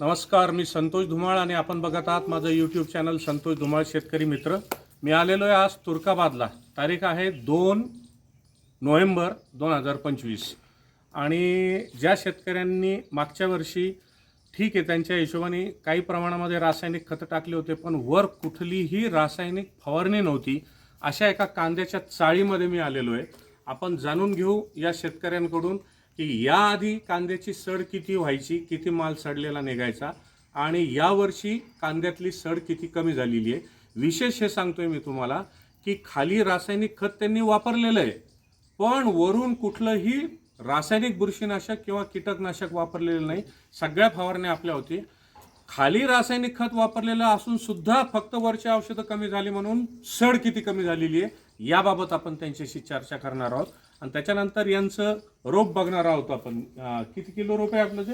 नमस्कार मी संतोष धुमाळ आणि आपण बघत आहात माझं यूट्यूब चॅनल संतोष धुमाळ शेतकरी मित्र. मी आलेलो आहे आज तुर्काबादला. तारीख आहे दोन नोव्हेंबर दोन हजार पंचवीस. आणि ज्या शेतकऱ्यांनी मागच्या वर्षी ठीक आहे त्यांच्या हिशोबाने काही प्रमाणामध्ये रासायनिक खतं टाकले होते पण वर कुठलीही रासायनिक फवारणी नव्हती. अशा एका कांद्याच्या चाळीमध्ये मी आलेलो आहे. आपण जाणून घेऊ या शेतकऱ्यांकडून की याआधी कांद्याची सड किती व्हायची किती माल सडलेला निघायचा आणि यावर्षी कांद्यातली सड किती कमी झालेली आहे. विशेष हे सांगतोय मी तुम्हाला की खाली रासायनिक खत त्यांनी वापरलेलं आहे. पण वरून कुठलंही रासायनिक बुरशीनाशक किंवा कीटकनाशक वापरलेलं नाही. सगळ्या फवारण्या आपल्या होती. खाली रासायनिक खत वापरलेलं असून सुद्धा फक्त वरची औषधं कमी झाली म्हणून सड किती कमी झालेली आहे. याबाबत आपण त्यांच्याशी चर्चा करणार आहोत. आणि त्याच्यानंतर यांचं रोप बघणार आहोत आपण. अं, किती किलो रोप आहे आपलं ते?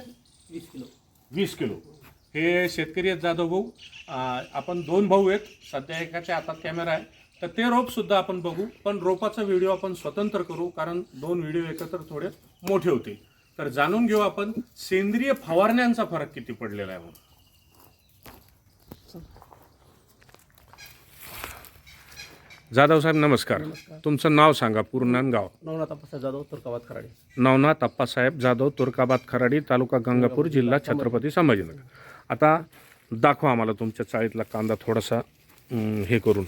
वीस किलो. वीस किलो. हे शेतकरी आहेत जाधव भाऊ. आपण दोन भाऊ आहेत. सध्या एकाच्या हातात कॅमेरा आहे. तर ते रोप सुद्धा आपण बघू. पण रोपाचा व्हिडिओ आपण स्वतंत्र करू कारण दोन व्हिडिओ एकत्र थोडे मोठे होतील. तर जाणून घेऊ आपण सेंद्रिय फवारण्यांचा फरक किती पडलेला आहे म्हणून. जाधव साहेब नमस्कार. तुमचं नाव सांगा पूर्ण आणि गाव. नवनाथ अप्पासाहेब जाधव तुर्काबाद खराडे. नवनाथ अप्पासाहेब जाधव तुर्काबाद खराडी तालुका गंगापूर जिल्हा छत्रपती संभाजीनगर. आता दाखवा आम्हाला तुमच्या चाळीतला कांदा थोडासा अं, हे करून.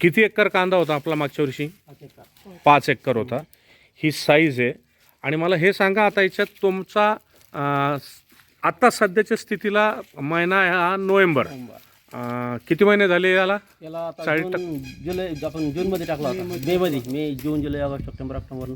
किती एकर कांदा होता आपला मागच्या वर्षी? पाच एकर. होता. ही साईज आहे. आणि मला हे सांगा आता याच्यात तुमचा अं, आता सध्याच्या स्थितीला महिना आहे हा नोव्हेंबर. अं, किती महिने झाले याला? याला आता चाळीस जून जुलै आपण जून मध्ये टाकला होता. मे मध्ये मे जून जुलै ऑगस्ट सप्टेंबर ऑक्टोबर.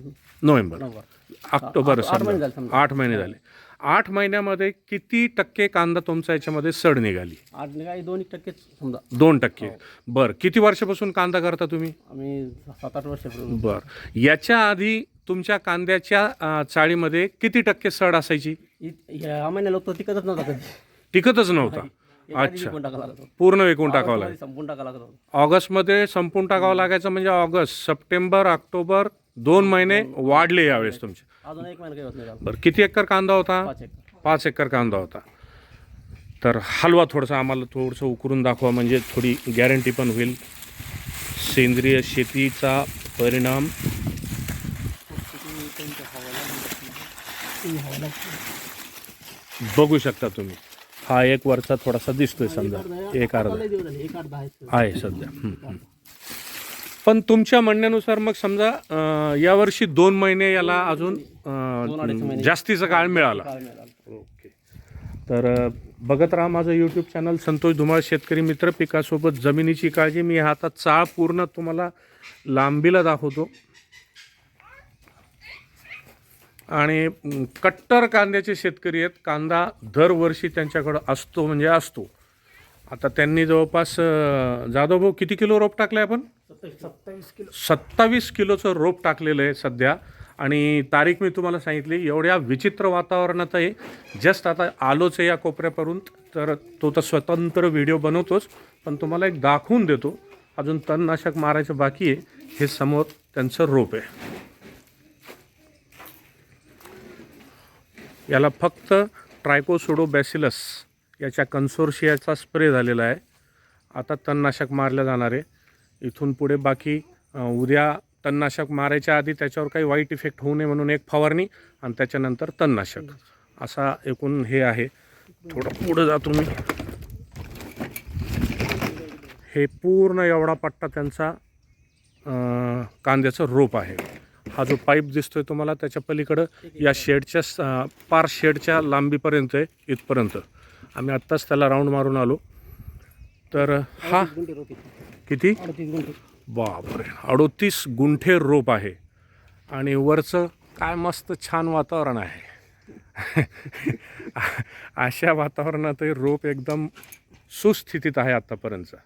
नोव्हेंबर. नोव्हेंबर. ऑक्टोबर आठ- महिने. झाले समजा. आठ महिने झाले. आठ महिन्यामध्ये किती टक्के कांदा तुमचा याच्यामध्ये सड निघाली? आठ नाही काही दोन एक टक्केच समजा. दोन टक्के. बर किती वर्षापासून कांदा करता तुम्ही? आम्ही सात आठ वर्षापूर्वी बर. याच्या आधी तुमच्या कांद्याच्या अं, चाळीमध्ये किती टक्के सड असायची? इ- ह्या महिन्याला होतो तिकतच नव्हता कधी. टिकतच नव्हता. अच्छा. विकून टाकावं लागत. होतं. पूर्ण विकून टाकावं लागेल संपून टाकावं लागत. ऑगस्टमध्ये संपून टाकावं लागायचं म्हणजे ऑगस्ट सप्टेंबर ऑक्टोबर दोन महिने वाढले यावेळेस तुमचे. अजून एक महिना काही होत नाही बरं किती एकर कांदा होता? पाच एकर. पाच एकर कांदा होता. तर हलवा थोडंसं आम्हाला थोडंसं उकरून दाखवा म्हणजे थोडी गॅरंटी पण होईल. सेंद्रिय शेतीचा परिणाम. बघू शकता तुम्ही. हा एक वरचा थोडासा दिसतोय समजा एक अर्धा. आहे सध्या. पण तुमच्या म्हणण्यानुसार मग समजा यावर्षी दोन महिने याला अजून. जास्तीचा काळ मिळाला. ओके तर बघत राहा माझं यूट्यूब चॅनल संतोष धुमाळ शेतकरी मित्र पिकासोबत जमिनीची काळजी मी आता चाळ पूर्ण तुम्हाला लांबीला दाखवतो आणि कट्टर कांद्याचे शेतकरी आहेत. कांदा दरवर्षी त्यांच्याकडं असतो म्हणजे असतो. आता त्यांनी जवळपास अ, जाधव भाऊ किती किलो रोप टाकले आपण? सत्तावीस किलो. सत्तावीस किलोचं रोप टाकलेलं आहे सध्या. आणि तारीख मी तुम्हाला सांगितली एवढ्या विचित्र वातावरणात आहे जस्ट आता आलोच आहे या कोपऱ्यापर्यंत. तर तो तर स्वतंत्र व्हिडिओ बनवतोच पण तुम्हाला एक दाखवून देतो. अजून तणनाशक मारायचं बाकी आहे. हे समोर त्यांचं रोप आहे. याला फक्त ट्रायकोसोडो बॅसिलस याच्या कन्सोर्शियाचा स्प्रे झालेला आहे. आता तणनाशक मारलं जाणार आहे. इथून पुढे बाकी उद्या तणनाशक मारायच्या आधी त्याच्यावर काही वाईट इफेक्ट होऊ नये म्हणून एक फवारणी आणि त्याच्यानंतर तणनाशक. असा एकूण हे आहे. थोडं पुढं जातो मी हे पूर्ण एवढा पट्टा त्यांचा कांद्याचं रोप आहे. हा जो पाईप दिसतोय तुम्हाला त्याच्या पलीकडं या शेडच्या पार शेडच्या लांबीपर्यंत आहे इथपर्यंत. आम्ही आत्ताच त्याला राऊंड मारून आलो. तर हा. किती? बापरे. अडोतीस गुंठे रोप आहे. आणि वरचं काय मस्त छान वातावरण आहे. अशा वातावरणात हे रोप एकदम सुस्थितीत आहे आत्तापर्यंतचं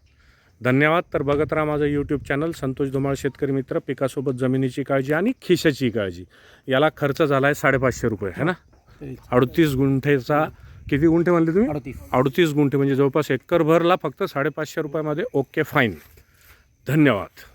धन्यवाद. तर बघत राहा माझं यूट्यूब चॅनल संतोष धुमाळ शेतकरी मित्र पिकासोबत जमिनीची काळजी आणि खिशाची काळजी. याला खर्च झाला आहे साडेपाचशे रुपये है ना? अडतीस गुंठेचा किती गुंठे म्हणले तुम्ही? अडतीस. गुंठे म्हणजे जवळपास एकर भरला फक्त साडेपाचशे रुपयामध्ये. ओके फाईन धन्यवाद.